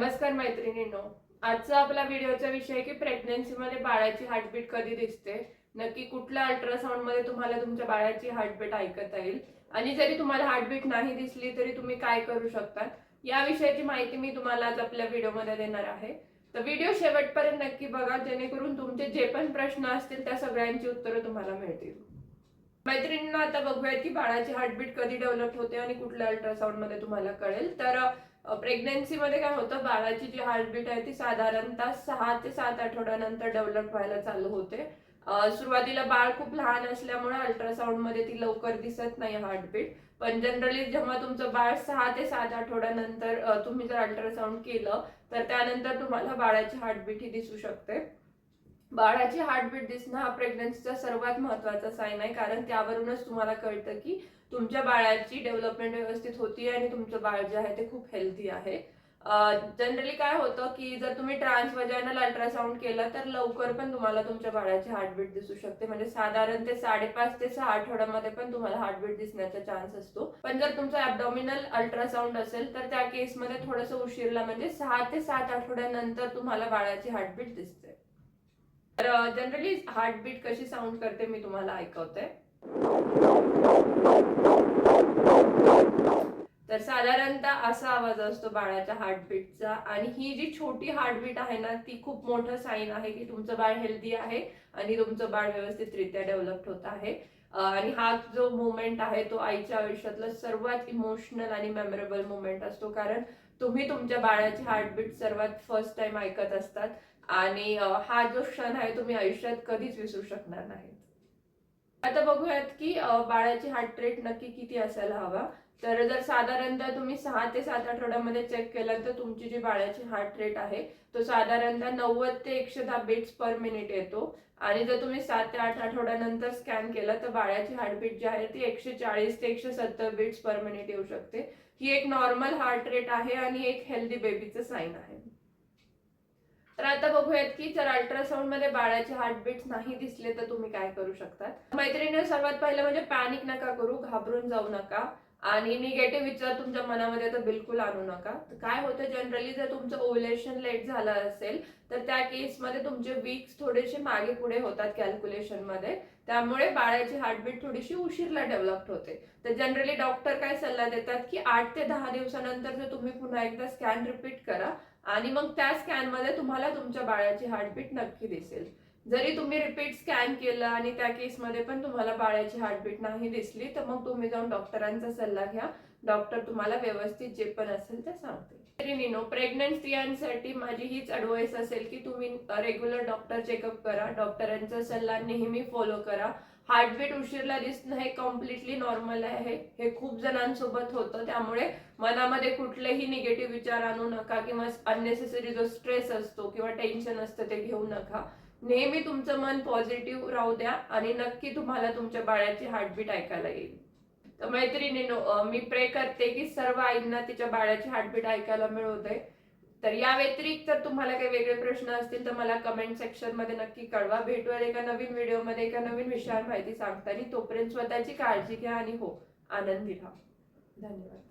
नमस्कार मैत्रिणींनो. आजचा आपला व्हिडिओचा विषय आहे की प्रेग्नन्सीमध्ये बाळाची हार्टबीट कधी दिसते? नक्की कुठल्या अल्ट्रासाऊंडमध्ये तुम्हाला तुमच्या बाळाची हार्टबीट ऐकता येईल? आणि जरी तुम्हाला हार्टबीट नाही दिसली तरी तुम्ही काय करू शकता? या विषयाची माहिती मी तुम्हाला आज आपल्या व्हिडिओमध्ये देणार आहे. तर व्हिडिओ शेवटपर्यंत नक्की बघा जेणेकरून तुमचे जे पण प्रश्न असतील त्या सगळ्यांची उत्तरं तुम्हाला मिळतील. मैत्रिणींना आता बघूयात की बाळाची हार्टबीट कधी डेव्हलप होते आणि कुठल्या अल्ट्रासाऊंडमध्ये तुम्हाला कळेल. तर प्रेग्नन्सीमध्ये काय होतं बाळाची जी हार्टबीट आहे ती साधारणतः सहा ते सात आठवड्यानंतर डेव्हलप व्हायला चालू होते. सुरुवातीला बाळ खूप लहान असल्यामुळे अल्ट्रासाऊंडमध्ये ती लवकर दिसत नाही हार्टबीट पण जनरली जेव्हा तुमचं बाळ सहा ते सात आठवड्यानंतर तुम्ही जर अल्ट्रासाऊंड केलं तर त्यानंतर तुम्हाला बाळाची हार्टबीट ही दिसू शकते. बाळाची हार्टबीट दिसणं हा प्रेग्नन्सीचा सर्वात महत्त्वाचा साईन आहे. कारण त्यावरूनच तुम्हाला कळतं की तुमच्या बाळाची डेव्हलपमेंट व्यवस्थित होती आणि तुमचं बाळ जे आहे ते खूप हेल्दी आहे. जनरली काय होतं की जर तुम्ही ट्रान्सवजायनल अल्ट्रासाऊंड केलं तर लवकर पण तुम्हाला तुमच्या बाळाची हार्टबीट दिसू शकते. म्हणजे साधारण ते साडेपाच ते सहा आठवड्यामध्ये पण तुम्हाला हार्टबीट दिसण्याचा चान्स असतो. पण जर तुमचा ऍबडॉमिनल अल्ट्रासाऊंड असेल तर त्या केसमध्ये थोडंसं उशीरला म्हणजे सहा ते सात आठवड्यानंतर तुम्हाला बाळाची हार्टबीट दिसते. तर जनरली हार्टबीट कशी साऊंड करते मी तुम्हाला ऐकवते. तर साधारणतः असा आवाज असतो बाळाच्या हार्टबीटचा आणि ही जी छोटी हार्टबीट आहे ना ती खूप मोठं साईन आहे की तुमचं बाळ हेल्दी आहे आणि तुमचं बाळ व्यवस्थितरित्या डेव्हलप होत आहे. आणि हा जो मुवमेंट आहे तो आईच्या आयुष्यातला सर्वात इमोशनल आणि मेमोरेबल मुवमेंट असतो. कारण तुम्ही तुमच्या बाळाची हार्टबीट सर्वात फर्स्ट टाइम ऐकत असतात. आणि हा जो क्षण आहे तुम्ही आयुष्यात कधीच विसरू शकणार नाही आता बघूयात की बाळाची हार्ट रेट नक्की किती असायला हवा. तर जर साधारणतः तुम्ही सहा ते सात आठवड्यामध्ये चेक केलं तर तुमची जी बाळाची हार्ट रेट आहे तो साधारणतः नव्वद ते एकशे दहा बीट्स पर मिनिट येतो. आणि जर तुम्ही सात ते आठ आठवड्यानंतर स्कॅन केलं तर बाळाची हार्टबीट जी आहे ती एकशे चाळीस ते एकशे सत्तर बीट्स पर मिनिट येऊ शकते. ही एक नॉर्मल हार्ट रेट आहे आणि एक हेल्दी बेबीचं साईन आहे. तर आता बघूयात की जर अल्ट्रासाऊंडमध्ये बाळाचे हार्टबीट्स नाही दिसले तर तुम्ही काय करू शकतात? मैत्रिणी सर्वात पहिलं म्हणजे पॅनिक नका करू घाबरून जाऊ नका. आणि निगेटिव्ह विचार तुमच्या मनामध्ये तर बिलकुल आणू नका. तर काय होतं जनरली जर तुमचं ओव्हलेशन लेट झालं असेल तर त्या केसमध्ये तुमचे वीक्स थोडेसे मागे पुढे होतात कॅल्क्युलेशनमध्ये. त्यामुळे बाळाची हार्टबीट थोडीशी उशीरला डेव्हलप होते. तर जनरली डॉक्टर काय सल्ला देतात की आठ ते दहा दिवसानंतर जर तुम्ही पुन्हा एकदा स्कॅन रिपीट करा आणि मग त्या स्कॅनमध्ये तुम्हाला तुमच्या बाळाची हार्टबीट नक्की दिसेल. जरी तुम्ही रिपीट स्कॅन केलं आणि त्या केसमध्ये पण तुम्हाला बाळाची हार्टबीट नाही दिसली तर मग तुम्ही जाऊन डॉक्टरांचा सल्ला घ्या. डॉक्टर तुम्हाला व्यवस्थित जे पण असेल ते सांगते नो प्रेग्नंट स्त्रियांसाठी माझी हीच अडवाईस असेल की तुम्ही रेग्युलर डॉक्टर चेकअप करा. डॉक्टरांचा सल्ला नेहमी फॉलो करा. हार्टबीट उशीरला दिसणं हे कम्प्लिटली नॉर्मल आहे. हे खूप जणांसोबत होतं. त्यामुळे मनामध्ये कुठलेही निगेटिव्ह विचार आणू नका किंवा अननेसेसरी जो स्ट्रेस असतो किंवा टेन्शन असतं ते घेऊ नका. नेहमी तुमचं मन पॉझिटिव्ह राहू द्या आणि नक्की तुम्हाला तुमच्या बाळाची हार्टबीट ऐकायला येईल. तर मैत्रिणीनो मी प्रे करते की सर्व आईंना तिच्या बाळाची हार्टबीट ऐकायला मिळू दे. तर या व्यतिरिक्त तुम्हाला काही वेगळे प्रश्न असतील तर मला कमेंट सेक्शनमध्ये नक्की कळवा. भेटूया एका नवीन व्हिडिओमध्ये एका नवीन विषयावर माहिती सांगताना. तोपर्यंत स्वतःची काळजी घ्या आणि हो आनंदी राहा धन्यवाद.